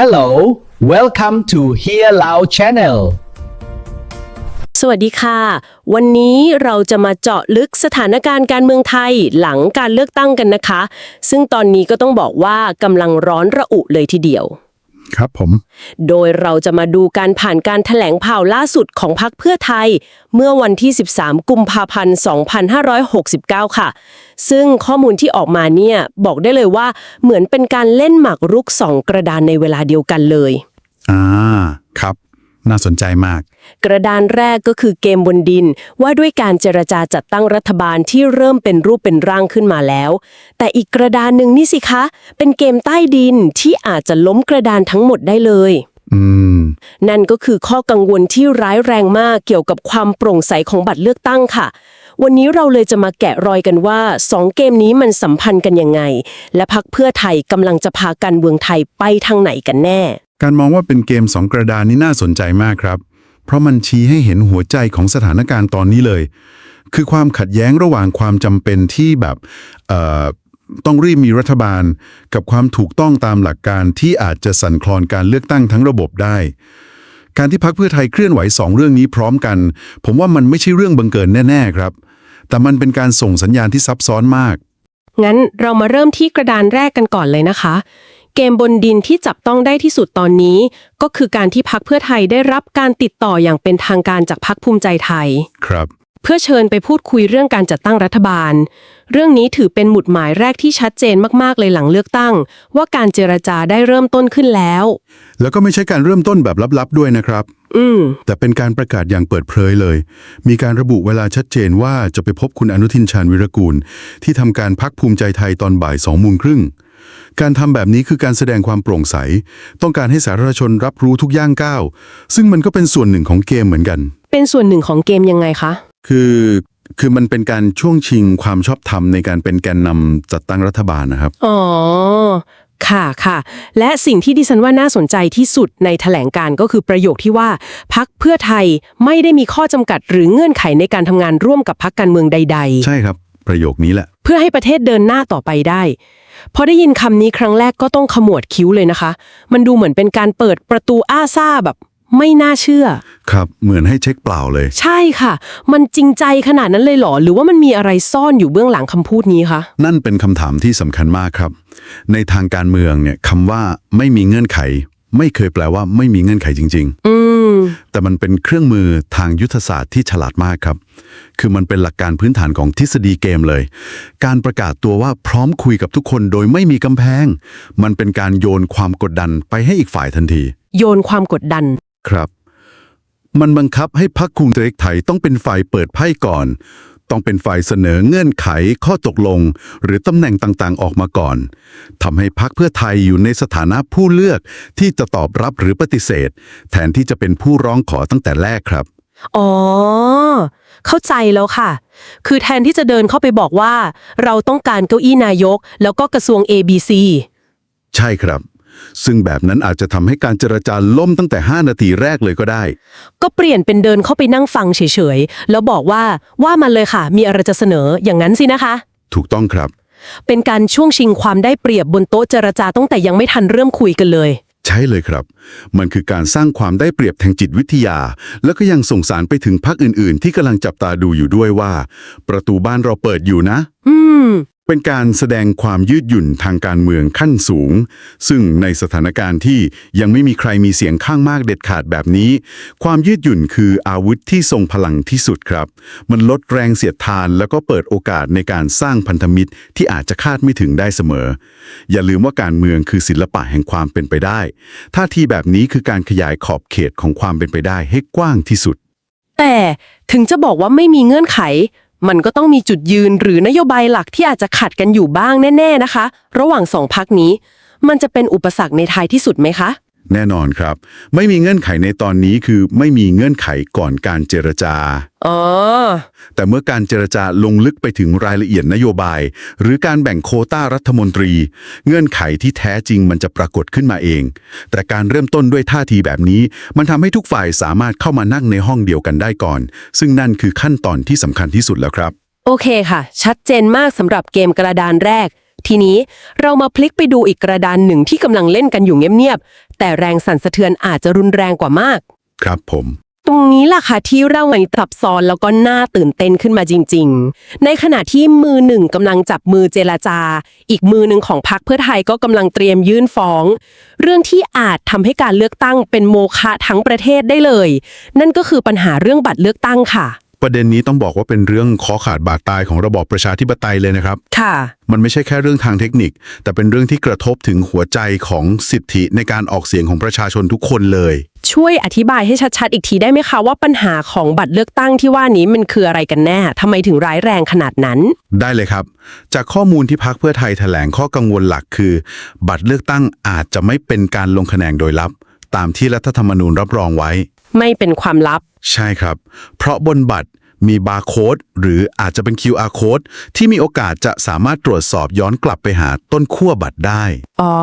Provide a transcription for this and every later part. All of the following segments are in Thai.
Hello welcome to Hear Loud Channel สวัสดีค่ะ วันนี้เราจะมาเจาะลึกสถานการณ์การเมืองไทยหลังการเลือกตั้งกันนะคะ ซึ่งตอนนี้ก็ต้องบอกว่ากำลังร้อนระอุเลยทีเดียว ครับผม โดยเราจะมาดูการผ่านการถแถลงข่าวล่าสุดของพรรคเพื่อไทย เมื่อวันที่ 13 กุมภาพันธ์ 2569 ค่ะ ซึ่งข้อมูลที่ออกมาเนี่ยบอกได้เลยว่าเหมือนเป็นการเล่นหมากรุกสองกระดานในเวลาเดียวกันเลย อ่า ครับ น่าสนใจมาก กระดานแรกก็คือเกมบนดิน ว่าด้วยการเจรจาจัดตั้งรัฐบาลที่เริ่มเป็นรูปเป็นร่างขึ้นมาแล้ว แต่อีกกระดานหนึ่งนี่สิคะ เป็นเกมใต้ดินที่อาจจะล้มกระดานทั้งหมดได้เลยอืมนั่นก็คือข้อกังวลที่ร้ายแรงมากเกี่ยวกับความโปร่งใสของบัตรเลือกตั้งค่ะ วันนี้เราเลยจะมาแกะรอยกันว่าสองเกมนี้มันสัมพันธ์กันยังไง และพักเพื่อไทยกำลังจะพาการเมืองไทยไปทางไหนกันแน่ การมองว่าเป็นเกมสองกระดานนี่น่าสนใจมากครับ เพราะมันชี้ให้เห็นหัวใจของสถานการณ์ตอนนี้เลย คือความขัดแย้งระหว่างความจำเป็นที่แบบเอ่อต้องรีบมีรัฐบาล กับความถูกต้องตามหลักการที่อาจจะสั่นคลอนการเลือกตั้งทั้งระบบได้ การที่พักเพื่อไทยเคลื่อนไหวสองเรื่องนี้พร้อมกัน ผมว่ามันไม่ใช่เรื่องบังเกิดแน่ๆครับ แต่มันเป็นการส่งสัญญาณที่ซับซ้อนมาก งั้นเรามาเริ่มที่กระดานแรกกันก่อนเลยนะคะ เกมบนดินที่จับต้องได้ที่สุดตอนนี้ ก็คือการที่พักเพื่อไทยได้รับการติดต่ออย่างเป็นทางการจากพักภูมิใจไทย ครับ เพื่อเชิญไปพูดคุยเรื่องการจัดตั้งรัฐบาล เรื่องนี้ถือเป็นหมุดหมายแรกที่ชัดเจนมากๆเลยหลังเลือกตั้ง ว่าการเจรจาได้เริ่มต้นขึ้นแล้ว แล้วก็ไม่ใช่การเริ่มต้นแบบลับๆด้วยนะครับ อืม แต่เป็นการประกาศอย่างเปิดเผยเลย มีการระบุเวลาชัดเจนว่าจะไปพบคุณอนุทินชาญวิรกูล ที่ทำการพักภูมิใจไทยตอนบ่ายสองโมงครึ่ง การทำแบบนี้คือการแสดงความโปร่งใส ต้องการให้สาธารณชนรับรู้ทุกย่างก้าว ซึ่งมันก็เป็นส่วนหนึ่งของเกมเหมือนกัน เป็นส่วนหนึ่งของเกมยังไงคะ คือคือมันเป็นการช่วงชิงความชอบธรรมในการเป็นแกนนำจัดตั้งรัฐบาลนะครับ อ๋อ ค่ะค่ะ และสิ่งที่ดิฉันว่าน่าสนใจที่สุดในแถลงการก็คือประโยคที่ว่าพักเพื่อไทยไม่ได้มีข้อจำกัดหรือเงื่อนไขในการทำงานร่วมกับพักการเมืองใด ๆ ใช่ครับ ประโยคนี้แหละ เพื่อให้ประเทศเดินหน้าต่อไปได้ พอได้ยินคำนี้ครั้งแรกก็ต้องขมวดคิ้วเลยนะคะ มันดูเหมือนเป็นการเปิดประตูอ้าซ่าแบบไม่น่าเชื่อ ครับ เหมือนให้เช็คเปล่าเลย ใช่ค่ะ มันจริงใจขนาดนั้นเลยเหรอ หรือว่ามันมีอะไรซ่อนอยู่เบื้องหลังคำพูดนี้คะ นั่นเป็นคำถามที่สำคัญมากครับ ในทางการเมืองเนี่ยคำว่าไม่มีเงื่อนไข ไม่เคยแปลว่าไม่มีเงื่อนไขจริงอืมๆแต่มันเป็นเครื่องมือทางยุทธศาสตร์ที่ฉลาดมากครับ คือมันเป็นหลักการพื้นฐานของทฤษฎีเกมเลย การประกาศตัวว่าพร้อมคุยกับทุกคนโดยไม่มีกำแพง มันเป็นการโยนความกดดันไปให้อีกฝ่ายทันที โยนความกดดัน ครับ มันบังคับให้พรรคคุมใจไทยต้องเป็นฝ่ายเปิดไพ่ก่อน ต้องเป็นฝ่ายเสนอเงื่อนไขข้อตกลง หรือตำแหน่งต่างๆ ออกมาก่อนทำให้พรรคเพื่อไทยอยู่ในสถานะผู้เลือกที่จะตอบรับหรือปฏิเสธ แทนที่จะเป็นผู้ร้องขอตั้งแต่แรกครับ อ๋อ เข้าใจแล้วค่ะ คือแทนที่จะเดินเข้าไปบอกว่า เราต้องการเก้าอี้นายก แล้วก็กระทรวง ABC ใช่ครับ ซึ่งแบบนั้นอาจจะทำให้การเจรจาล่มตั้งแต่ 5 นาทีแรกเลยก็ได้ ก็เปลี่ยนเป็นเดินเข้าไปนั่งฟังเฉยๆ แล้วบอกว่าว่ามันเลยค่ะ มีอะไรจะเสนออย่างนั้นสินะคะ ถูกต้องครับ เป็นการช่วงชิงความได้เปรียบบนโต๊ะเจรจาตั้งแต่ยังไม่ทันเริ่มคุยกันเลย ใช่เลยครับ มันคือการสร้างความได้เปรียบทางจิตวิทยา แล้วก็ยังส่งสารไปถึงพรรคอื่นๆ ที่กำลังจับตาดูอยู่ด้วยว่า ประตูบ้านเราเปิดอยู่นะ อืม เป็นการแสดงความยืดหยุ่นทางการเมืองขั้นสูง ซึ่งในสถานการณ์ที่ยังไม่มีใครมีเสียงข้างมากเด็ดขาดแบบนี้ ความยืดหยุ่นคืออาวุธที่ทรงพลังที่สุดครับ มันลดแรงเสียดทานแล้วก็เปิดโอกาสในการสร้างพันธมิตรที่อาจจะคาดไม่ถึงได้เสมอ อย่าลืมว่าการเมืองคือศิลปะแห่งความเป็นไปได้ ท่าทีแบบนี้คือการขยายขอบเขตของความเป็นไปได้ให้กว้างที่สุด แต่ถึงจะบอกว่าไม่มีเงื่อนไข มันก็ต้องมีจุดยืนหรือนโยบายหลักที่อาจจะขัดกันอยู่บ้างแน่ ๆนะคะ ระหว่างสองพักนี้ มันจะเป็นอุปสรรคในท้ายที่สุดไหมคะ แน่นอนครับ ไม่มีเงื่อนไขในตอนนี้คือไม่มีเงื่อนไขก่อนการเจรจา อ๋อ แต่เมื่อการเจรจาลงลึกไปถึงรายละเอียดนโยบาย หรือการแบ่งโควต้ารัฐมนตรี เงื่อนไขที่แท้จริงมันจะปรากฏขึ้นมาเอง แต่การเริ่มต้นด้วยท่าทีแบบนี้ มันทำให้ทุกฝ่ายสามารถเข้ามานั่งในห้องเดียวกันได้ก่อน ซึ่งนั่นคือขั้นตอนที่สำคัญที่สุดแล้วครับ โอเคค่ะ ชัดเจนมากสำหรับเกมกระดานแรก ทีนี้เรามาพลิกไปดูอีกกระดานหนึ่งที่กำลังเล่นกันอยู่เงียบๆ แต่แรงสั่นสะเทือนอาจจะรุนแรงกว่ามาก ครับผม ตรงนี้ล่ะค่ะที่เล่าในซับซ้อนแล้วก็น่าตื่นเต้นขึ้นมาจริง ๆ ในขณะที่มือหนึ่งกำลังจับมือเจรจา อีกมือหนึ่งของพรรคเพื่อไทยก็กำลังเตรียมยื่นฟ้อง เรื่องที่อาจทำให้การเลือกตั้งเป็นโมฆะทั้งประเทศได้เลย นั่นก็คือปัญหาเรื่องบัตรเลือกตั้งค่ะ ประเด็นนี้ต้องบอกว่าเป็นเรื่องคอขาดบาดตายของระบอบประชาธิปไตยเลยนะครับ ค่ะ มันไม่ใช่แค่เรื่องทางเทคนิค แต่เป็นเรื่องที่กระทบถึงหัวใจของสิทธิในการออกเสียงของประชาชนทุกคนเลย ช่วยอธิบายให้ชัดๆ อีกทีได้ไหมคะว่าปัญหาของบัตรเลือกตั้งที่ว่านี้มันคืออะไรกันแน่ทำไมถึงร้ายแรงขนาดนั้น ได้เลยครับ จากข้อมูลที่พักเพื่อไทยแถลงข้อกังวลหลักคือ บัตรเลือกตั้งอาจจะไม่เป็นการลงคะแนนโดยลับ ตามที่รัฐธรรมนูญรับรองไว้ ไม่เป็นความลับ ใช่ครับ เพราะบนบัตรมีบาร์โค้ดหรืออาจจะเป็น QR code ที่มีโอกาสจะสามารถตรวจสอบย้อนกลับไปหาต้นขั้วบัตรได้ อ๋อ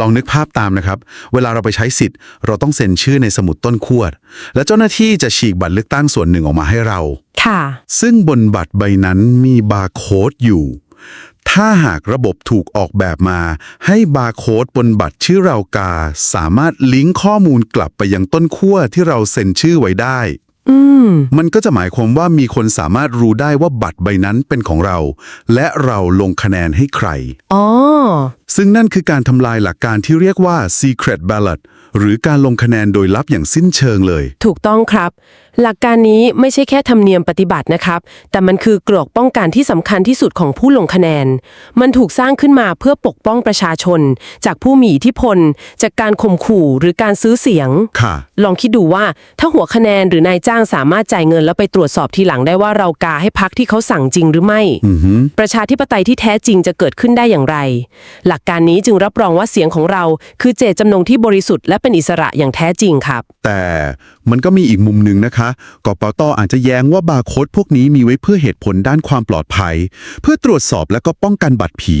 ลองนึกภาพตามนะครับ เวลาเราไปใช้สิทธิ์ เราต้องเซ็นชื่อในสมุดต้นขั้วและเจ้าหน้าที่จะฉีกบัตรเลือกตั้งส่วนหนึ่งออกมาให้เรา ค่ะ ซึ่งบนบัตรใบนั้นมีบาร์โค้ดอยู่ ถ้าหากระบบถูกออกแบบมา ให้บาร์โค้ดบนบัตรชื่อเรากา สามารถลิงก์ข้อมูลกลับไปยังต้นขั้วที่เราเซ็นชื่อไว้ได้อืมมันก็จะหมายความว่ามีคนสามารถรู้ได้ว่าบัตรใบนั้นเป็นของเรา และเราลงคะแนนให้ใคร อ๋อ ซึ่งนั่นคือการทำลายหลักการที่เรียกว่า secret ballot หรือการลงคะแนนโดยลับอย่างสิ้นเชิงเลย ถูกต้องครับ หลักการนี้ไม่ใช่แค่ธรรมเนียมปฏิบัตินะครับ แต่มันคือกรอกป้องกันที่สำคัญที่สุดของผู้ลงคะแนน มันถูกสร้างขึ้นมาเพื่อปกป้องประชาชน จากผู้มีอิทธิพล จากการข่มขู่หรือการซื้อเสียง ค่ะ ลองคิดดูว่าถ้าหัวคะแนนหรือนายจ้างสามารถจ่ายเงินแล้วไปตรวจสอบทีหลังได้ว่าเรากาให้พักที่เขาสั่งจริงหรือไม่ อือหือ ประชาธิปไตยที่แท้จริงจะเกิดขึ้นได้อย่างไร หลักการนี้จึงรับรองว่าเสียงของเรา คือเจตจำนงที่บริสุทธิ์และเป็นอิสระอย่างแท้จริงครับ แต่มันก็มีอีกมุมหนึ่งนะคะกปตอาจจะแย้งว่าบาร์โค้ดพวกนี้มีไว้เพื่อเหตุผลด้านความปลอดภัย เพื่อตรวจสอบและก็ป้องกันบัตรผี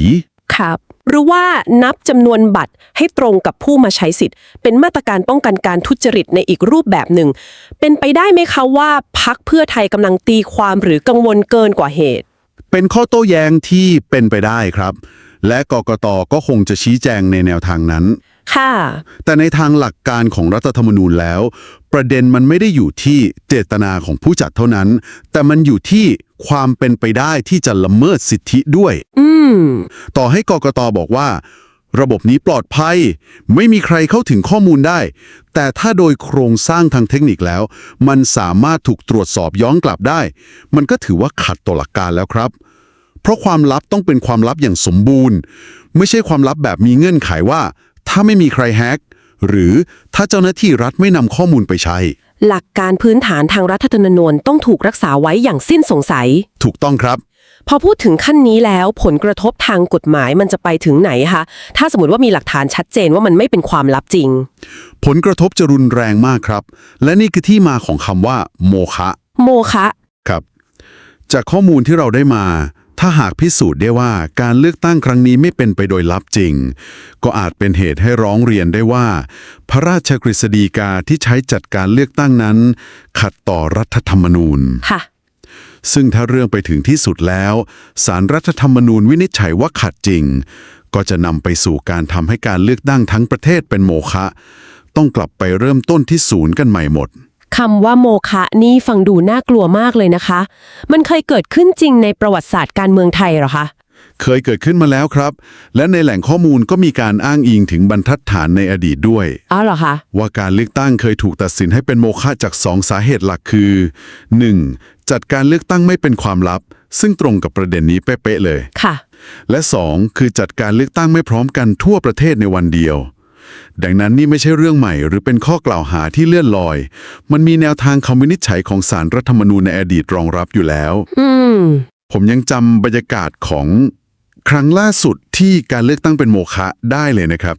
ครับหรือว่านับจำนวนบัตรให้ตรงกับผู้มาใช้สิทธิ์ เป็นมาตรการป้องกันการทุจริตในอีกรูปแบบหนึ่ง เป็นไปได้ไหมคะว่าพักเพื่อไทยกำลังตีความหรือกังวลเกินกว่าเหตุ เป็นข้อโต้แย้งที่เป็นไปได้ครับ และกกตก็คงจะชี้แจงในแนวทางนั้น ค่ะ แต่ในทางหลักการของรัฐธรรมนูญแล้ว ประเด็นมันไม่ได้อยู่ที่เจตนาของผู้จัดเท่านั้น แต่มันอยู่ที่ความเป็นไปได้ที่จะละเมิดสิทธิด้วย อืม ต่อให้กกตบอกว่า ระบบนี้ปลอดภัย ไม่มีใครเข้าถึงข้อมูลได้ แต่ถ้าโดยโครงสร้างทางเทคนิคแล้ว มันสามารถถูกตรวจสอบย้อนกลับได้ มันก็ถือว่าขัดต่อหลักการแล้วครับ เพราะความลับต้องเป็นความลับอย่างสมบูรณ์ ไม่ใช่ความลับแบบมีเงื่อนไขว่า ถ้าไม่มีใครแฮกหรือถ้าเจ้าหน้าที่รัฐไม่นำข้อมูลไปใช้ หลักการพื้นฐานทางรัฐธรรมนูญต้องถูกรักษาไว้อย่างสิ้นสงสัย ถูกต้องครับ พอพูดถึงขั้นนี้แล้วผลกระทบทางกฎหมายมันจะไปถึงไหนคะถ้าสมมติว่ามีหลักฐานชัดเจนว่ามันไม่เป็นความลับจริง ผลกระทบจะรุนแรงมากครับ และนี่คือที่มาของคำว่า โมฆะโมคะ ครับ จากข้อมูลที่เราได้มา ถ้าหากพิสูจน์ได้ว่าการเลือกตั้งครั้งนี้ไม่เป็นไปโดยลับจริง ก็อาจเป็นเหตุให้ร้องเรียนได้ว่า พระราชกฤษฎีกาที่ใช้จัดการเลือกตั้งนั้น ขัดต่อรัฐธรรมนูญ ค่ะ ซึ่งถ้าเรื่องไปถึงที่สุดแล้วสารรัฐธรรมนูญวินิจฉัยว่าขัดจริง ก็จะนำไปสู่การทำให้การเลือกตั้งทั้งประเทศเป็นโมฆะต้องกลับไปเริ่มต้นที่ศูนย์กันใหม่หมด คำว่าโมคะนี่ฟังดูน่ากลัวมากเลยนะคะ มันเคยเกิดขึ้นจริงในประวัติศาสตร์การเมืองไทยเหรอคะ เคยเกิดขึ้นมาแล้วครับ และในแหล่งข้อมูลก็มีการอ้างอิงถึงบรรทัดฐานในอดีตด้วย อ้าวเหรอคะ ว่าการเลือกตั้งเคยถูกตัดสินให้เป็นโมฆะจากสองสาเหตุหลักคือ 1. จัดการเลือกตั้งไม่เป็นความลับ ซึ่งตรงกับประเด็นนี้เป๊ะๆเลย ค่ะ และ 2. คือจัดการเลือกตั้งไม่พร้อมกันทั่วประเทศในวันเดียว ดังนั้นนี่ไม่ใช่เรื่องใหม่ หรือเป็นข้อกล่าวหาที่เลื่อนลอย มันมีแนวทางคำวินิจฉัยของสารรัฐธรรมนูญในอดีตรองรับอยู่แล้ว อืม ผมยังจำบรรยากาศของครั้งล่าสุดที่การเลือกตั้งเป็นโมฆะได้เลยนะครับ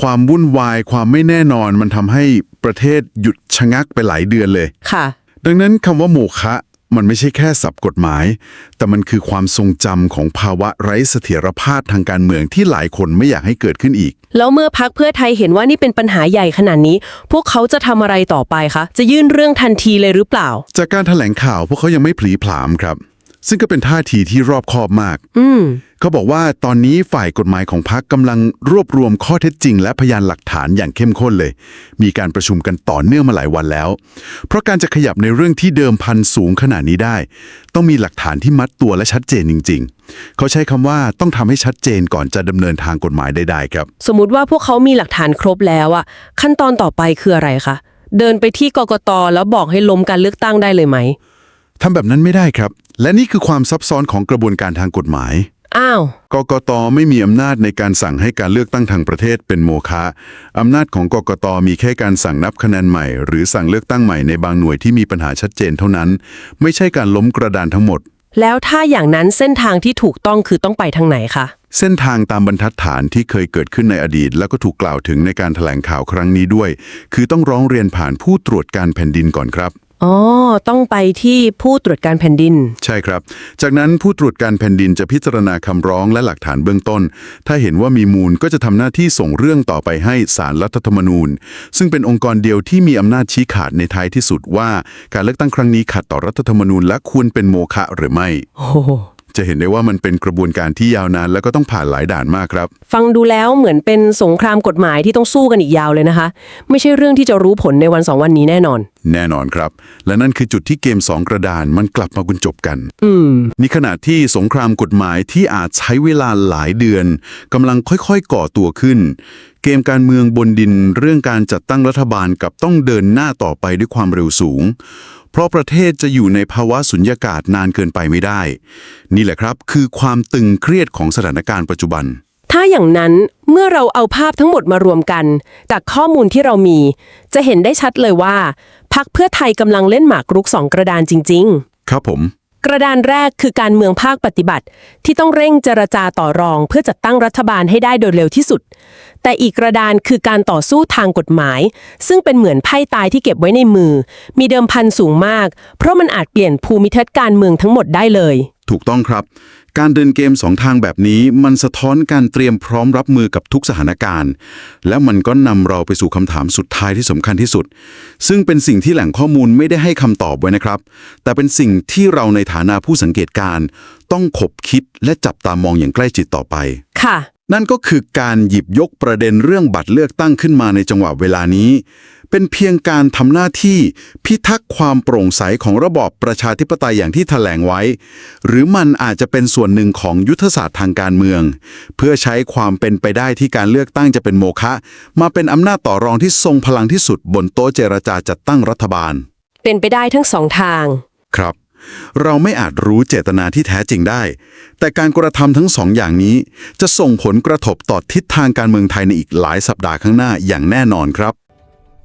ความวุ่นวายความไม่แน่นอนมันทำให้ประเทศหยุดชะงักไปหลายเดือนเลย ค่ะ ดังนั้นคำว่าโมฆะ มันไม่ใช่แค่ศัพท์กฎหมาย แต่มันคือความทรงจำของภาวะไร้เสถียรภาพทางการเมืองที่หลายคนไม่อยากให้เกิดขึ้นอีก แล้วเมื่อพักเพื่อไทยเห็นว่านี่เป็นปัญหาใหญ่ขนาดนี้ พวกเขาจะทำอะไรต่อไปคะ จะยื่นเรื่องทันทีเลยหรือเปล่า จากการแถลงข่าวพวกเขายังไม่ผลีผลามครับ ซึ่งก็เป็นท่าทีที่รอบคอบมาก อืม เขาบอกว่าตอนนี้ฝ่ายกฎหมายของพรรคกำลังรวบรวมข้อเท็จจริง และพยานหลักฐานอย่างเข้มข้นเลย มีการประชุมกันต่อเนื่องมาหลายวันแล้ว เพราะการจะขยับในเรื่องที่เดิมพันสูงขนาดนี้ได้ ต้องมีหลักฐานที่มัดตัวและชัดเจนจริง ๆ เขาใช้คำว่าต้องทำให้ชัดเจนก่อนจะดำเนินทางกฎหมายใดๆครับ สมมุติว่าพวกเขามีหลักฐานครบแล้วอะขั้นตอนต่อไปคืออะไรคะ เดินไปที่กกตแล้วบอกให้ล้มการเลือกตั้งได้เลยไหม ทำแบบนั้นไม่ได้ครับ และนี่คือความซับซ้อนของกระบวนการทางกฎหมาย อ้าว กกตไม่มีอำนาจในการสั่งให้การเลือกตั้งทางประเทศเป็นโมฆะอำนาจของกกตมีแค่การสั่งนับคะแนนใหม่ หรือสั่งเลือกตั้งใหม่ในบางหน่วยที่มีปัญหาชัดเจนเท่านั้น ไม่ใช่การล้มกระดานทั้งหมด แล้วถ้าอย่างนั้นเส้นทางที่ถูกต้องคือต้องไปทางไหนคะ เส้นทางตามบรรทัดฐานที่เคยเกิดขึ้นในอดีต แล้วก็ถูกกล่าวถึงในการถแถลงข่าวครั้งนี้ด้วย คือต้องร้องเรียนผ่านผู้ตรวจการแผ่นดินก่อนครับ อ๋อ ต้องไปที่ผู้ตรวจการแผ่นดิน ใช่ครับ จากนั้นผู้ตรวจการแผ่นดินจะพิจารณาคำร้องและหลักฐานเบื้องต้น ถ้าเห็นว่ามีมูลก็จะทำหน้าที่ส่งเรื่องต่อไปให้ศาลรัฐธรรมนูญ ซึ่งเป็นองค์กรเดียวที่มีอำนาจชี้ขาดในท้ายที่สุดว่า การเลือกตั้งครั้งนี้ขัดต่อรัฐธรรมนูญและควรเป็นโมฆะหรือไม่ โอ้โห จะเห็นได้ว่ามันเป็นกระบวนการที่ยาวนานแล้วก็ต้องผ่านหลายด่านมากครับ ฟังดูแล้วเหมือนเป็นสงครามกฎหมายที่ต้องสู้กันอีกยาวเลยนะคะ ไม่ใช่เรื่องที่จะรู้ผลในวันสองวันนี้แน่นอน แน่นอนครับ และนั่นคือจุดที่เกมสองกระดานมันกลับมาบรรจบกันอืมนี่ขณะที่สงครามกฎหมายที่อาจใช้เวลาหลายเดือนกำลังค่อยๆ ก่อตัวขึ้น เกมการเมืองบนดินเรื่องการจัดตั้งรัฐบาลกับต้องเดินหน้าต่อไปด้วยความเร็วสูง เพราะประเทศจะอยู่ในภาวะสุญญากาศนานเกินไปไม่ได้ นี่แหละครับคือความตึงเครียดของสถานการณ์ปัจจุบัน ถ้าอย่างนั้นเมื่อเราเอาภาพทั้งหมดมารวมกัน จากข้อมูลที่เรามี จะเห็นได้ชัดเลยว่าพักเพื่อไทยกำลังเล่นหมากรุกสองกระดานจริง ๆ ครับผม กระดานแรกคือการเมืองภาคปฏิบัติ ที่ต้องเร่งเจรจาต่อรอง เพื่อจัดตั้งรัฐบาลให้ได้โดยเร็วที่สุด แต่อีกกระดานคือการต่อสู้ทางกฎหมาย ซึ่งเป็นเหมือนไพ่ตายที่เก็บไว้ในมือ มีเดิมพันสูงมาก เพราะมันอาจเปลี่ยนภูมิทัศน์การเมืองทั้งหมดได้เลย ถูกต้องครับ การเดินเกมสองทางแบบนี้มันสะท้อนการเตรียมพร้อมรับมือกับทุกสถานการณ์ และมันก็นำเราไปสู่คำถามสุดท้ายที่สำคัญที่สุด ซึ่งเป็นสิ่งที่แหล่งข้อมูลไม่ได้ให้คำตอบไว้นะครับ แต่เป็นสิ่งที่เราในฐานะผู้สังเกตการณ์ต้องขบคิดและจับตามองอย่างใกล้ชิดต่อไปค่ะ นั่นก็คือการหยิบยกประเด็นเรื่องบัตรเลือกตั้งขึ้นมาในจังหวะเวลานี้ เป็นเพียงการทำหน้าที่พิทักษ์ความโปร่งใสของระบอบประชาธิปไตยอย่างที่แถลงไว้ หรือมันอาจจะเป็นส่วนหนึ่งของยุทธศาสตร์ทางการเมือง เพื่อใช้ความเป็นไปได้ที่การเลือกตั้งจะเป็นโมฆะมาเป็นอำนาจต่อรองที่ทรงพลังที่สุดบนโต๊ะเจรจาจัดตั้งรัฐบาล เป็นไปได้ทั้งสองทาง ครับ เราไม่อาจรู้เจตนาที่แท้จริงได้ แต่การกระทำทั้งสองอย่างนี้ จะส่งผลกระทบต่อทิศทางการเมืองไทยในอีกหลายสัปดาห์ข้างหน้าอย่างแน่นอนครับ